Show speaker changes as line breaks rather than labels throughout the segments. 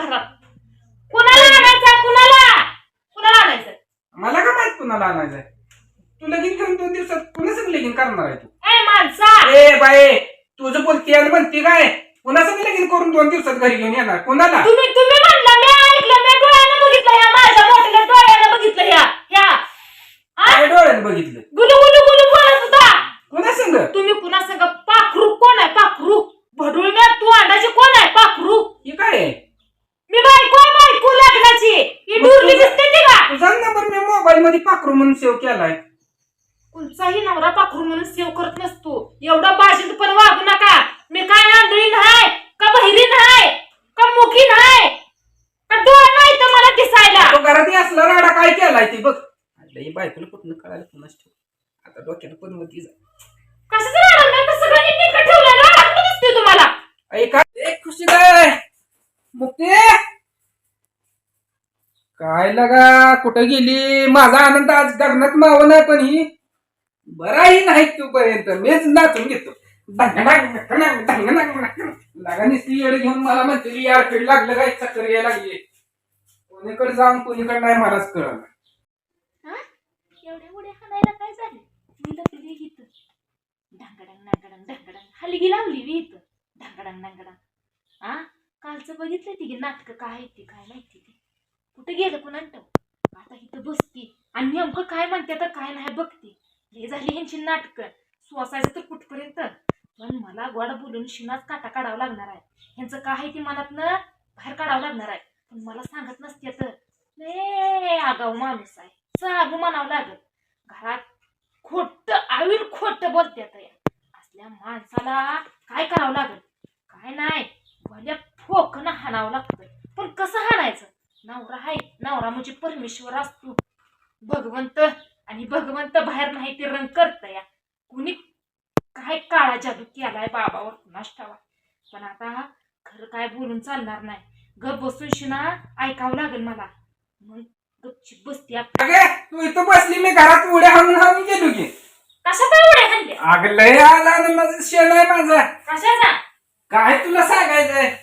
घरात. कुणाला आणायचं कुणाला? कुणाला आणायचं
मला का माहीत कुणाला आणायचंय? तू लगीन करून दोन दिवसात कुणा संग लगीन करणार आहे तू?
ए माणसा!
ए बाई तुझं बोलती आणि म्हणती काय? कुणा संग लगीन करून दोन दिवसात घरी घेऊन येणार? कुणाला?
तुम्ही तुम्ही म्हणला मी ऐकलं मी डोळ्यानं बघितलं ह्या माझ्या मोठ्या डोळ्यानं बघितलं ह्या ह्या. आ?
काय डोळ्यानं बघितलं
गुलू गुलू गुलू बोलत होता
कुणा संग
तुम्ही कुणा संग पाखरू कोण आहे पाखरू भडुळण्यात तू अंडाची कोण आहे पाखरू
ही काय आहे?
मी बायको आहे बायको लग्नाची ही
मग
डुरली
तुझं-
दिसते ती का
तुझा मोबाईल मध्ये पाखरू म्हणून सेव्ह केलाय.
कोणचाही नवरा पाखरू म्हणून सेव करत नसतो. एवढा बाजीत पण वागू नका. मी काय आंधळी नाही का बहिरी नाही का मुखी नाही का डोळा नाही तर मला दिसायला.
तो घरात असला राडा काय केलाय ते बघ. ही बायकोला कुठं कळायला कुणाच ठेव आता डोक्याला पण जा.
कसं नाही तर सगळं नीट ठेवलं दिसते तुम्हाला.
ऐका. एक खुशी मुक्ती. काय लगा कुठं गेली? माझा आनंद आज गगनात माव नाही पण ही बराही नाही तोपर्यंत. मीच नाचून घेतो. धंगणाक, धंगणाक, लगा येड घेऊन मला म्हणते यार खेळ लागलं काय? चक्कर यायला लागली. कोणीकडे जाऊन कोणीकडे नाही मलाच कळलं.
हा? हाणायला काय मी लपली इथं. ढांगडंग नांगडंग ढांगडंग हलगी लावली मी इथं. ढांगडंग नांगडंग. कालचं बघितलं ती नाटकं. काय ती? काय माहिती ती? कुठे गेलं कुणांट आता इथं बसती. आणि नेमकं काय म्हणते तर काय नाही बघते. हे झाली ह्यांची नाटकं. सोसायचं तर कुठपर्यंत? पण मला गोड बोलून शिनाच काटा काढावा लागणार आहे. ह्यांचं काय आहे ती मनातनं बाहेर काढावं लागणार आहे. पण मला सांगत नसते तर. लय आगाव माणूस आहे. सागू म्हणावं लागत घरात खोट आविर खोट बोलत्यात असल्या माणसाला काय करावं लागल? काय नाही? भल्या फोकनं हाणावं लागतं पण कसं हाणायचं नवरा आहे नवरा म्हणजे परमेश्वर असतो. भगवंत आणि भगवंत बाहेर नाही ते रंग करत या. कुणी काय काळा जादू केलाय बाबावर? कुणास ठावा? पण आता खरं काय बोलून चालणार नाही. गप बसून शिना ऐकावं लागेल मला. मग गपचीप बसते
अगे तू इथं बसली मी घरात उड्या हाणून हाणून गेलो की.
कशा उड्या
अगं लय आला आनंदाचा शेण आहे माझा.
कशाचा?
काय तुला सांगायचंय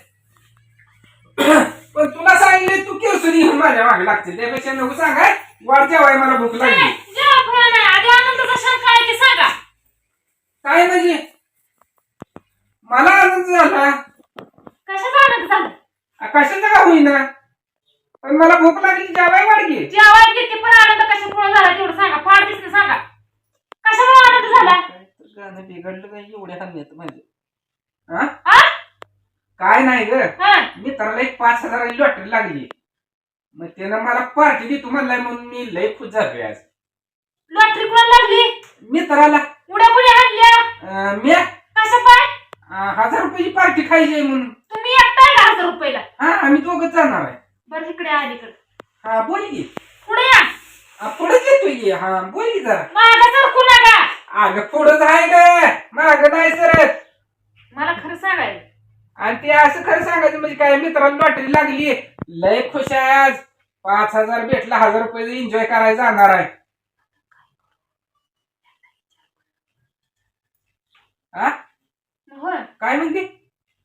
पण तुला सांगितले तू केसरी घेऊन माझ्या मागे लागते त्यापेक्षा नको सांगाय वाढ जेवाय मला भूक लागली.
काय ते सांगा.
काय म्हणजे? मला आनंद झाला.
कशाचा
का होईना? पण मला भूक लागली जेवाय वाढली
जेव्हा घेते पण आनंद कशामुळे झाला तेवढं सांगा. फार दिसणं सांगा. कशामुळे आनंद झाला?
गाणं बिघडलं काय एवढ्या हल्ल्यात म्हणजे? काय नाही ग. मित्राला एक पाच हजाराची लॉटरी लागली. मग त्यानं मला पार्टी दे म्हणलाय म्हणून मी लय खुश झालोय आज.
लॉटरी कोण लागली? उड्या
मित्राला.
पुढे आणल्या.
अं, मी
कशा पाय
अं, हजार रुपयाची पार्टी खायची आहे म्हणून.
तुम्ही एकटाय का हजार रुपयाला?
हा आम्ही दोघं जाणार आहे.
बरं इकडे अलीकडे.
हा बोल की.
पुढे या.
हा, पुढे येतोय की. हा बोल की जरा.
मागं सरकू नका.
अगं पुढंच आहे ग. माग नाही सर
मला खरं सांगायचं.
आणि ते असं खरं सांगायचं म्हणजे काय मित्राला लॉटरी लागली लय खुश आहे आज. पाच हजार भेटला हजार रुपये एन्जॉय करायला जाणार आहे. हा
होय.
काय म्हणते?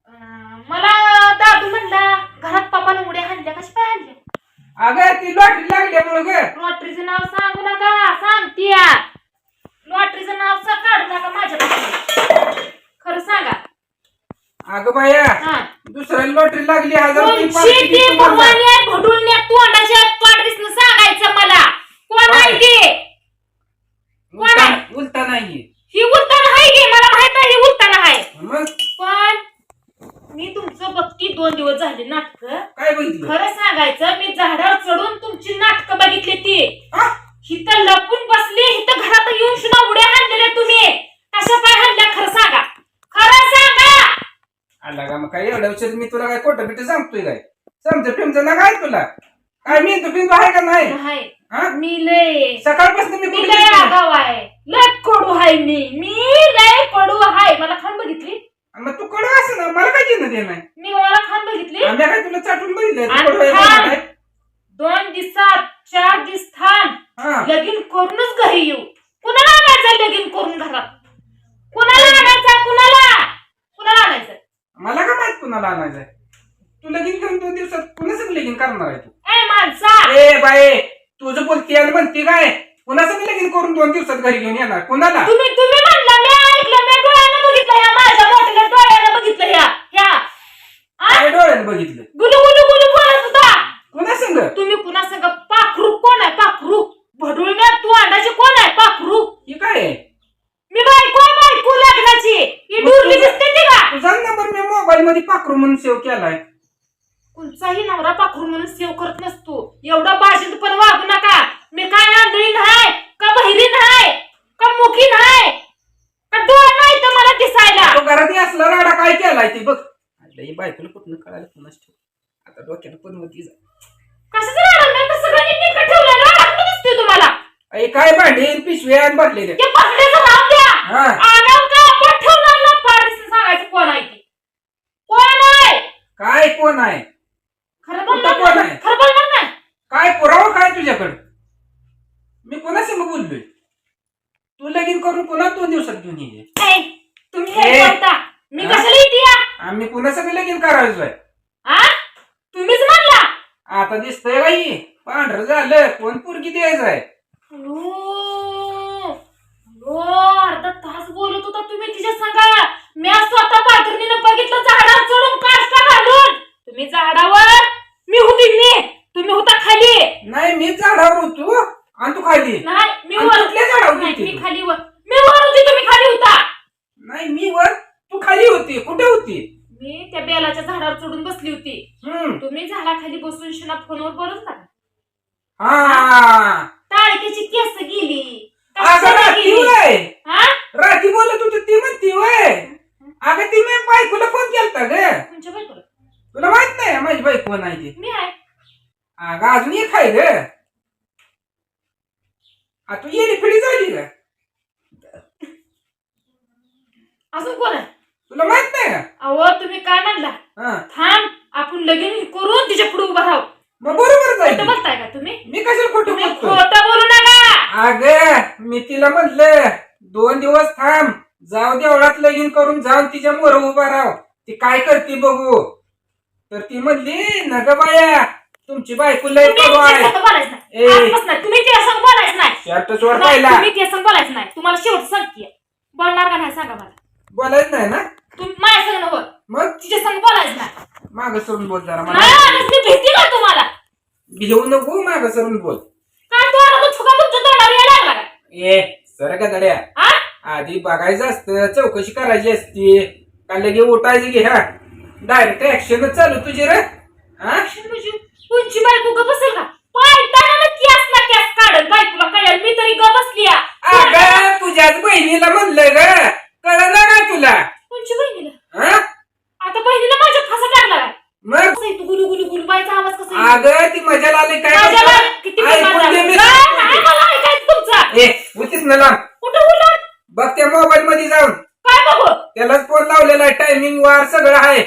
अं, मला दादू म्हणला घरात पप्पानं उड्या हाणल्या कशा काय हाणल्या?
अगं ती लॉटरी लागल्यामुळं ग
लॉटरीचं नाव सांगू नका सांगतीया लॉटरीचं नाव सा काढू नका माझ्या खरं सांगा
अगं बाया
हा.
दुसऱ्याला लॉटरी लागली हजार रुपये
कोणची
पार्टी
ती
दे तुम्हाला.
भगवानी आहे घडून तोंडाच्या पाडवीसनं सांगायचं मला. कोण आहे ती?
उलटा उलटा नाही
ही उलताना आहे की? मला माहीत आहे ही उलताना आहे.
मग?
पण मी तुमचं बघती दोन दिवस झाले नाटक.
काय बघितलं
खरं सांगायचं मी झाडावर चढून तुमची नाटकं बघितली ती.
हा?
हिथं लपून बसली हिथं घरात येऊन सुद्धा उड्या हाणलेल्या तुम्ही. कशा पाय हाणल्या खरं सांगा खरं सांगा
का मग काय एवढ्या उशीर मी तुला काय खोटं बिटं सांगतोय काय? समजा फिमचं ना काय तुला? काय मी तू बिंदू आहे का नाही?
नाही.
हा?
मी लय
सकाळपासून मी
मी
कुठे
लय? आगाव आहे. लय कडू आहे मी. मी लय कडू आहे. मला खान बघितली?
मग तू कडू असं ना? मला काय चिन्ह दे नाही
मी मला खान बघितली?
आम्ही काय तुला चाटून बघितलंय? तू
आणि
कडू आहे
खा.
म्हणून काय?
दोन दिवसात चार दिवस थांब.
हा.
लगीन करूनच घरी येऊ. कुणाला आणायचं लगीन करून घरात? कुणाला आणायचं कुणाला? कुणाला आणायचं
मला का माहीत कुणाला आणायचंय तू लगीन करून दोन दिवसात सगळं लगीन करणार आहे तू?
ए माणसा!
ए बाई तुझं बोलती आणि म्हणती काय सगळं लगीन करून दोन दिवसात घरी घेऊन येणार? कुणाला?
तुम्ही तुम्ही म्हणला मी ऐकलं मी डोळ्यानं बघितलं माझ्या मोठ्या डोळ्यानं बघितलं आ?
काय डोळ्यानं बघितलं
गुलू गुलू गुलू बोलत होता
कुणा संग
तुम्ही कुणा संग पाखरू कोण आहे पाखरू भडुळण्या तू अंडाची कोण आहे पाखरू
ही काय आहे?
मी बायको आहे बायको लग्नाची ही
मग
डुरली
तुझं-
दिसते ती का
तुझा नंबर मी मोबाईल मध्ये पाखरू म्हणून सेव्ह केलाय.
कोणचाही नवरा पाखरू म्हणून सेव करत नसतो. एवढा बाजीत पण वागू नका. मी काय आंधळी नाही का बहिरी नाही का मुखी नाही का डोळा नाही तर मला दिसायला.
तो घरात असला राडा काय केलाय ते बघ. ही बायकोला कुठनं कळायला कुणाच ठेव आता डोक्याला पण होती
कसं तर सगळं नीट ठेवलं तुम्हाला?
अरे काय भांडे पिशव्या आणि भरलेल्या
ते नाव द्या
हा
आगाव का आपण ठेवणार ना पाडीस सांगायचं कोण आहे ते कोण आहे
काय कोण आहे
खरं
कुठं
बोलणार
कोण
नाही
आहे?
खरं बोलणार नाही
काय पुरावा काय तुझ्याकडं मी कोणासंग बोललोय तू लगीन करून पुन्हा घेऊन ये.
ए, तुम्ही
ए.
मी
हा?
कशाला येते या?
आम्ही पुन्हा सगळं लगीन करायचोय?
हा? तुम्हीच म्हणला?
आता दिसतंय बाई पांढरं झालं. कोण पोरगी द्यायचं आहे
हॅलो? हॅलो? अर्धा तास बोलत होता तुम्ही तिच्या सांगा. मी आज स्वतः पाठरणीनं बघितलं झाडावर चढून काष्टा घालून तुम्ही झाडावर मी होती मी तुम्ही होता खाली
नाही मी झाडावर होतो आणि तू खाली
नाही मी
आणि
वर
कुठल्या झाडावर
नाही
होती
मी
तू?
खाली वर मी वर होती तुम्ही खाली होता
नाही मी वर तू खाली होती कुठे होती
मी त्या बेलाच्या झाडावर चढून बसली होती.
हम्म.
तुम्ही झाडाखाली बसून शिना फोनवर बोलत का?
हा.
टाळक्याची केस गेली.
अगं राती
गेली?
वय
हा?
राती बोलत होती ती म्हणती वय अगं ती मी बायकोला फोन केलता ग.
तुमच्या बायकोला?
तुला माहीत नाही माझी बायको नाही ती
मी आहे.
अगं अजून एक आहे ग. आ तू येली फिडी झाली ग.
अजून कोण आहे?
तुला माहीत नाही का?
अहो तुम्ही काय म्हणला?
हा.
थांब आपण लगीन करून तिच्या पुढे उभा राहू.
मग बरोबर
खोटं बोलताय का तुम्ही?
मी कशाला खोटं
तुम्ही
बोलतो
खोटं बोलू नका.
अग मी तिला म्हटलं दोन दिवस थांब जाऊ देवळात लगीन करून जाऊन तिच्या मोर उभा राव ती काय करते बघू? तर ती म्हणली नग बाया तुमची बायको लय
तुम्ही
कडू आहे.
तिच्या संग बोलायचं
ए.
नाही आजपासून नाही. तुम्ही तिच्या संग बोलायचं नाही.
शर्ट चोर
नाही,
पाहिला.
तुम्ही तिच्या संग बोलायचं नाही. तुम्हाला शेवट सांगते. बोलणार का नाही सांगा मला.
बोलायचं नाही ना
तुम्ही माझ्या संग नव्हतं
मग
तिच्या संग बोलायचं नाही
माग सरून बोल जरा मला.
भीती का तुम्हाला?
घेऊ नको माग सरून बोल.
काय तू आला तो छुका तुमच्या तोंडावर यायला लागला का?
ए सर का
हा?
आधी बघायचं असतं चौकशी करायची असती. का लगे उठायची घे हा डायरेक्ट ऍक्शनच चालू तुझी रे. हा
म्हणजे तुमची बायको ग बसेल का? पायताना केस ना केस काढल बायकोला कळेल मी तरी ग बसली या.
अगं तुझ्याच बहिणीला म्हणलं ग. कळलं का तुला?
तुमची बहिणीला?
हा
बहिणीला माझ्या फासा
मग?
कसं आहे तू गुलू गुलू गुलू बायचा आवाज कसा आहे?
अगं ती मजा आली काय
माझ्याला किती
ऐकून
मजा
घे
आली.
मी.
काय
सांगतो
नाही
ते.
मला ऐकायचं तुमचं.
ए होतीच ना लांब.
कुठं बोलला?
बघ त्या मोबाईल मध्ये जाऊन.
काय बघू?
त्यालाच फोन लावलेला आहे. टायमिंग वार सगळं आहे.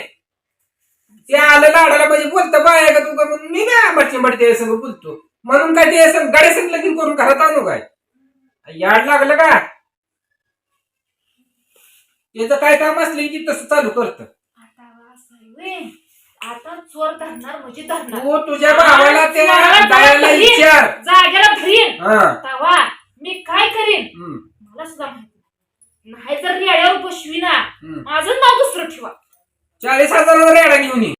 ते आलं लाडाला म्हणजे बोलतं बाय का तू का म्हणून मी काय आंबाची ते सगळं बोलतो? म्हणून काय ते असं गाडी संग लगीन करून घरात आणू काय? याड लागलं का? त्याचं काय काम असलं की तसं चालू करत.
आता चोर धरणार म्हणजे धरणार.
तू तुझ्या भावाला त्या
चोराला
जायला
धरीन.
विचार.
जागेला धरीन
हा.
तवा मी काय करीन?
हम्म,
मला सुद्धा माहिती नाही. जर रेड्यावर बसवी ना.
हम्म.
माझं नाव दुसरं ठेवा.
चाळीस हजारावर रेडा घेऊन ये.